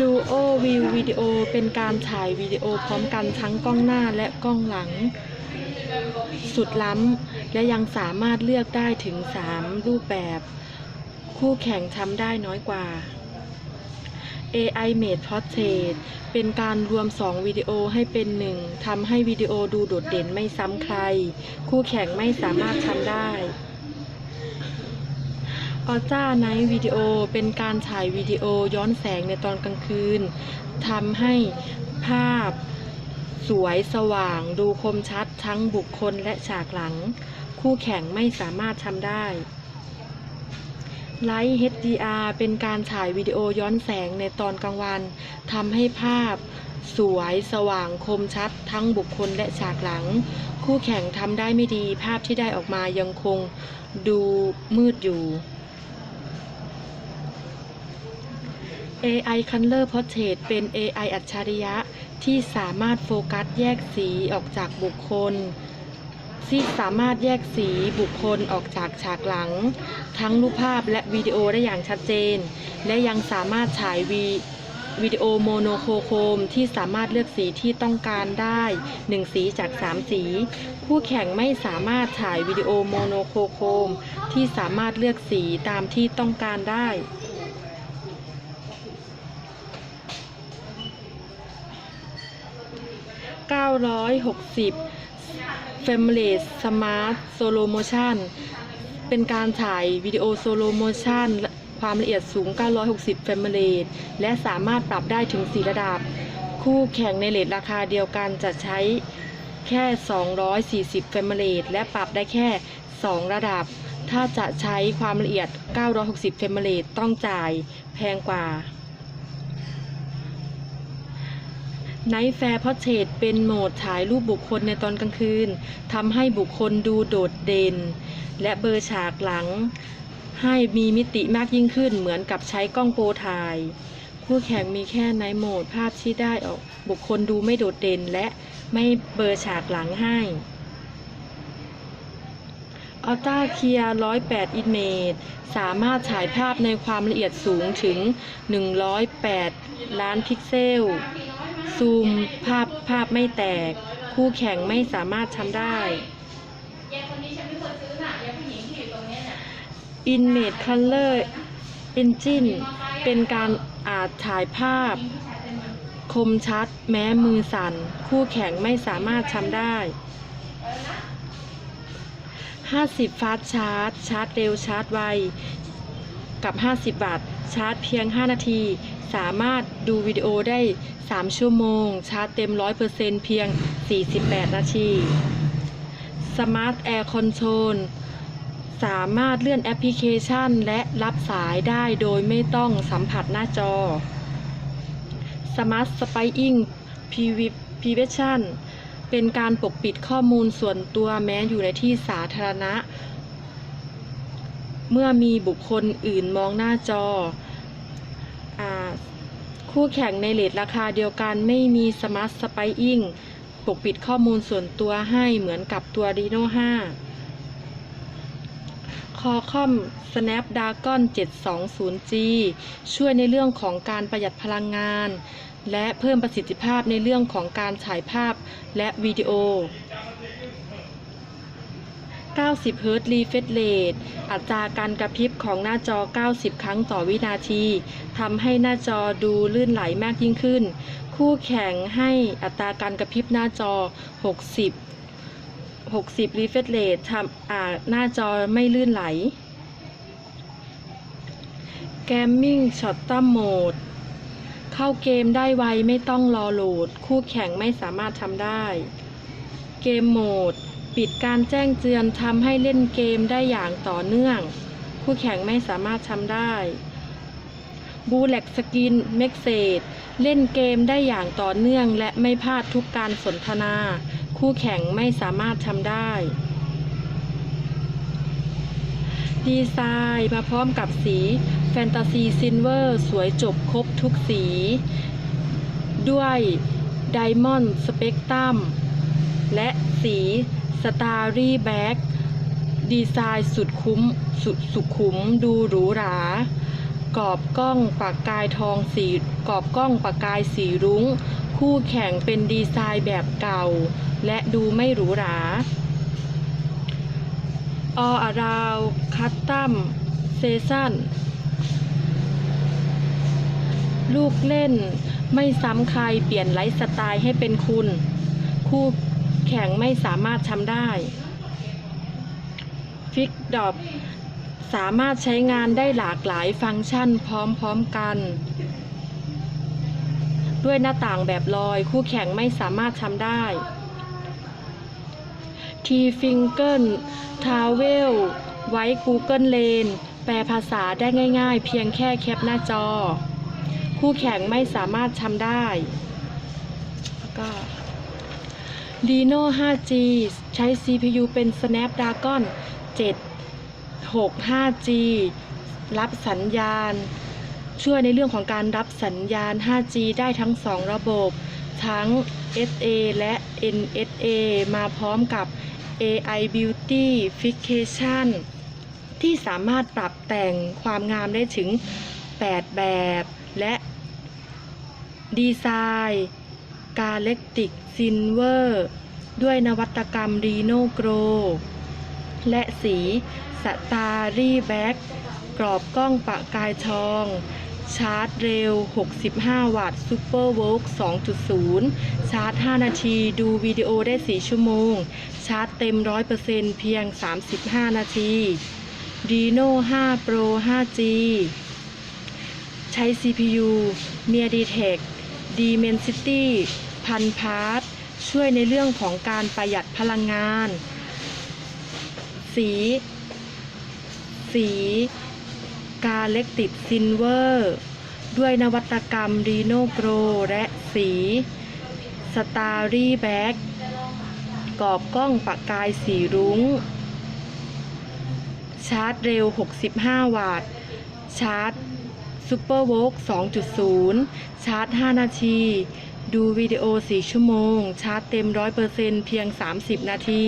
ดูโอวิววิดีโอเป็นการถ่ายวิดีโอพร้อมกันทั้งกล้องหน้าและกล้องหลัง สุดล้ำ และยังสามารถเลือกได้ถึง 3 รูปแบบ คู่แข่งทำได้น้อยกว่า AI Made Portrait เป็นการรวม 2 วิดีโอให้เป็นหนึ่งทำให้วิดีโอดูโดดเด่นไม่ซ้ำใคร คู่แข่งไม่สามารถทำได้ ออจ้าไนท์วิดีโอเป็นการถ่ายวิดีโอย้อนแสงในตอนกลางคืนทำให้ภาพสวยสว่างดูคมชัดทั้งบุคคลและฉากหลัง คู่แข่งไม่สามารถทำได้ไลท์ HDR เป็นการถ่ายวิดีโอย้อนแสงในตอนกลางวันทำให้ภาพ สวยสว่างคมชัด ทั้งบุคคลและฉากหลัง คู่แข่งทำได้ไม่ดีภาพที่ได้ออกมายังคงดูมืดอยู่ AI Color Portrait เป็น AI อัจฉริยะที่สามารถโฟกัสแยกสีออกจากบุคคล ที่สามารถแยกสีบุคคลออกจากฉากหลัง ทั้งรูปภาพและวิดีโอได้อย่างชัดเจน และยังสามารถฉายวีวิดีโอโมโนโครโครมที่สามารถเลือกสีที่ต้องการได้ 1 สีจาก 3 สีคู่แข่งไม่สามารถถ่ายวิดีโอโมโนโครโครมที่สามารถเลือกสีตามที่ต้องการได้ 960 f a m i l y Smart Solo Motion เป็นการถ่ายวิดีโอโซโลโมชันความละเอียดสูง 960 เฟรมเรทและสามารถปรับได้ถึง 4 ระดับ คู่แข่งในเลทราคาเดียวกันจะใช้แค่ 240 เฟรมเรทและปรับได้แค่ 2 ระดับ ถ้าจะใช้ความละเอียด 960 เฟรมเรทต้องจ่ายแพงกว่า Night Fair Portrait เป็นโหมดถ่ายรูปบุคคลในตอนกลางคืนทำให้บุคคลดูโดดเด่น และเบอร์ฉากหลัง ให้มีมิติมากยิ่งขึ้นเหมือนกับใช้กล้องโปรถ่าย คู่แข่งมีแค่ในโหมดภาพที่ได้ออกบุคคลดูไม่โดดเด่นและไม่เบอร์ฉากหลังให้อัลต้าเคีย108 อินเมจสามารถถ่ายภาพในความละเอียดสูงถึง 108 ล้านพิกเซล ซูมภาพภาพไม่แตก คู่แข่งไม่สามารถทำได้ Image Color Engine เป็นการอาจถ่ายภาพ คมชัดแม้มือสั่น คู่แข่งไม่สามารถทำได้ 50 ฟาสชาร์จ ชาร์จเร็วชาร์จไว กับ 50 วัตต์ชาร์จเพียง 5 นาที สามารถดูวิดีโอได้ 3 ชั่วโมง ชาร์จเต็ม 100%เพียง 48 นาที Smart Air Control สามารถเลื่อนแอปพลิเคชัน และรับสายได้โดยไม่ต้องสัมผัสหน้าจอ Smart Spying Prevention เป็นการปกปิดข้อมูลส่วนตัวแม้อยู่ในที่สาธารณะ เมื่อมีบุคคลอื่นมองหน้าจอ คู่แข่งในเลทราคาเดียวกันไม่มี Smart Spying ปกปิดข้อมูลส่วนตัวให้เหมือนกับตัว Reno 5คอคอม Snapdragon 720G ช่วยในเรื่องของการประหยัดพลังงาน และเพิ่มประสิทธิภาพในเรื่องของการถ่ายภาพและวิดีโอ 90 Hz refresh rate อัตราการกระพริบของหน้าจอ 90 ครั้งต่อวินาทีทำให้หน้าจอดูลื่นไหลมากยิ่งขึ้น คู่แข่งให้อัตราการกระพริบหน้าจอ 60 60 refresh rate ทำหน้าจอไม่ลื่นไหล Gaming Shorter Mode เข้าเกมได้ไวไม่ต้องรอโหลด คู่แข่งไม่สามารถทำได้ เกมโหมด ปิดการแจ้งเตือนทำให้เล่นเกมได้อย่างต่อเนื่อง คู่แข่งไม่สามารถทำได้บูเล็กสกินเม็กเซดเล่นเกมได้อย่างต่อเนื่อง และไม่พลาดทุกการสนทนา คู่แข่งไม่สามารถทำได้ ดีไซน์มาพร้อมกับสีแฟนตาซีซิลเวอร์สวยจบครบทุกสี ด้วยไดมอนด์สเปกตรัมและสี สตาร์รี่แบ็กดีไซน์สุดคุ้มสุดสุขุมดูหรูหรากรอบกล้องปากกายทองสีกรอบกล้องปากกายสีรุง้ง คู่แข่งเป็นดีไซน์แบบเก่า และดูไม่หรูหรา All Around Custom Season ลูกเล่นไม่ซ้ำใครเปลี่ยนไลฟ์สไตล์ให้เป็นคุณ คู่ แข่งไม่สามารถทำได้ ฟิกดอ p สามารถใช้งานได้หลากหลายฟังก์ชันพร้อมๆกัน ด้วยหน้าต่างแบบลอยคู่แข่งไม่สามารถทำได้ T Finger Travel ไว้ Google Lens แปลภาษาได้ง่ายๆ เพียงแค่แคปหน้าจอ คู่แข่งไม่สามารถทำได้แล้วก็ Reno 5G ใช้ CPU เป็น Snapdragon 765G รับสัญญาณ ช่วยในเรื่องของการรับสัญญาณ 5G ได้ทั้ง 2 ระบบ ทั้ง SA และ NSA มาพร้อมกับ AI Beautification ที่สามารถปรับแต่งความงามได้ถึง 8 แบบ และดีไซน์ กาเล็กติกซินเวอร์ ด้วยนวัตกรรม Reno Grow และสีสตาร์รี่แบ็กกรอบกล้องประกายทอง ชาร์จเร็ว 65 วัตต์ซูเปอร์โวลต์2.0 ชาร์จ 5 นาทีดูวิดีโอได้ 4 ชั่วโมง ชาร์จเต็ม 100%เพียง 35 นาที Reno 5 Pro 5G ใช้ CPU MediaTek Dimensity พันพาร์ทช่วยในเรื่องของการประหยัดพลังงาน สี สีกาเล็กติดซินเวอร์ ด้วยนวัตกรรม Reno Pro และสีสตาร์รี่แบ็กกรอบกล้องประกายสีรุง้ง ชาร์จเร็ว 65 วัตต์ ชาร์จซูเปอร์โวลต์2.0 ชาร์จ 5 นาที ดูวิดีโอ 4 ชั่วโมง ชาร์จเต็ม 100%เพียง 30 นาที